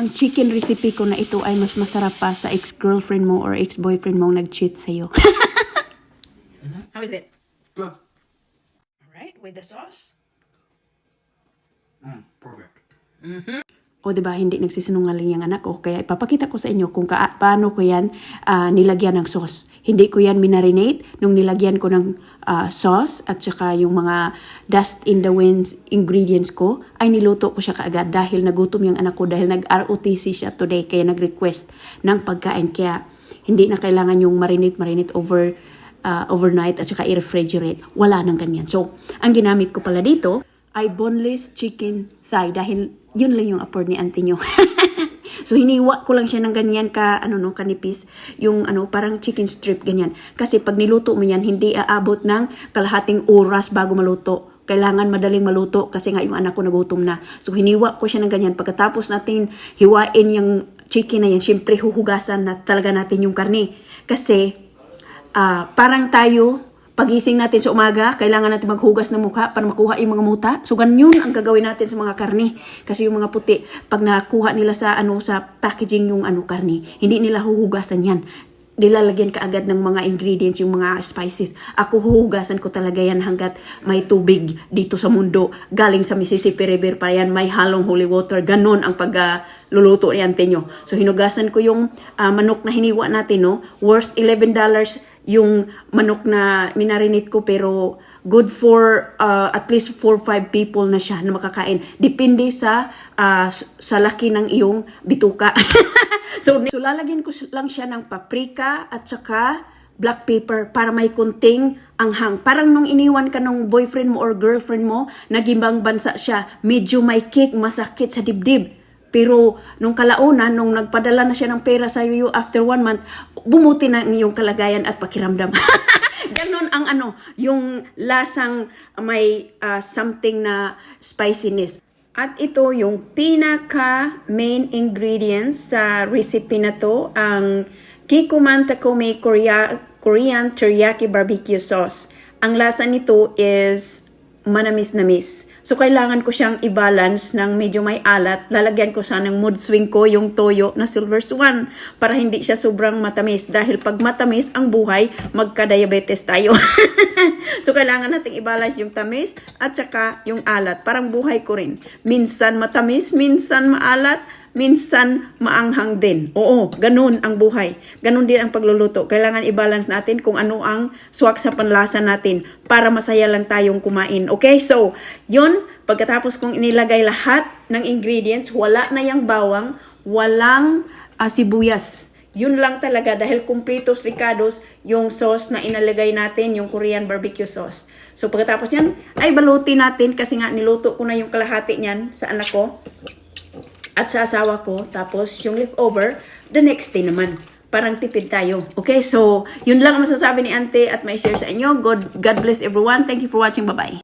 ang chicken recipe ko na ito ay mas masarap pa sa ex-girlfriend mo or ex-boyfriend mo nag-cheat sa'yo. How is it? Good. Alright, with the sauce? Mm, perfect. O di ba hindi nagsisinungaling yung anak ko. Kaya ipapakita ko sa inyo kung ka- paano ko yan ah, nilagyan ng sauce. Hindi ko yan minarinate nung nilagyan ko ng ah, sauce at saka yung mga dust in the wind ingredients ko ay niluto ko siya kaagad dahil nagutom yung anak ko dahil nag-ROTC siya today kaya nag-request ng pagkain. Kaya hindi na kailangan yung marinate marinate over ah, overnight at saka i-refrigerate. Wala nang ganyan. So, ang ginamit ko pala dito ay boneless chicken thigh dahil yun lang yung afford ni auntie nyo. so hiniwa ko lang siya ng ganyan ka ano no kanipis yung ano parang chicken strip ganyan kasi pag niluto mo yan hindi aabot ng kalahating oras bago maluto kailangan madaling maluto kasi nga yung anak ko nagutom na. So hiniwa ko siya ng ganyan. Pagkatapos natin hiwain yung chicken na yan, syempre huhugasan na talaga natin yung karne. Kasi ah, parang tayo, pagising natin sa umaga, kailangan natin maghugas ng mukha para makuha yung mga muta. So, ganyan ang gagawin natin sa mga karne. Kasi yung mga puti, pag nakuha nila sa ano sa packaging yung ano karne, hindi nila huhugasan yan. Nilalagyan ka agad ng mga ingredients, yung mga spices. Ako huhugasan ko talaga yan hanggat may tubig dito sa mundo. Galing sa Mississippi River pa yan, may halong holy water. Ganon ang pagluluto ni ante nyo. So hinugasan ko yung ah, manok na hiniwa natin, no? Worth $11 yung manok na minarinate ko pero good for uh, at least 4 5 people na siya na makakain depende sa uh, sa laki ng iyong bituka so, so lalagyan ko lang siya ng paprika at saka black pepper para may kunting anghang. Parang nung iniwan ka ng boyfriend mo or girlfriend mo, nagibang bansa siya, medyo may kick, masakit sa dibdib. Pero nung kalaunan, nung nagpadala na siya ng pera sa iyo after one month, bumuti na ang iyong kalagayan at pakiramdam. Ganon ang ano, yung lasang may ah, something na spiciness. At ito yung pinaka main ingredients sa recipe na to, ang Kikuman Takome Korea, Korean Teriyaki Barbecue Sauce. Ang lasa nito is manamis-namis. So, kailangan ko siyang i-balance ng medyo may alat. Lalagyan ko siya ng mood swing ko, yung toyo na Silver Swan, para hindi siya sobrang matamis. Dahil pag matamis ang buhay, magka-diabetes tayo. so, kailangan nating i-balance yung tamis at saka yung alat. Parang buhay ko rin. Minsan matamis, minsan maalat, minsan maanghang din. Oo, ganun ang buhay. Ganun din ang pagluluto. Kailangan i-balance natin kung ano ang swak sa panlasa natin para masaya lang tayong kumain. Okay? So, yun, pagkatapos kong inilagay lahat ng ingredients, wala na yung bawang, walang ah, sibuyas. Yun lang talaga dahil kumplitos ricados yung sauce na inalagay natin, yung Korean barbecue sauce. So pagkatapos niyan, ay balutin natin kasi nga niluto ko na yung kalahati niyan sa anak ko at sa asawa ko. Tapos, yung leftover, the next day naman. Parang tipid tayo. Okay, so, yun lang ang masasabi ni Ante at may share sa inyo. God, God bless everyone. Thank you for watching. Bye-bye.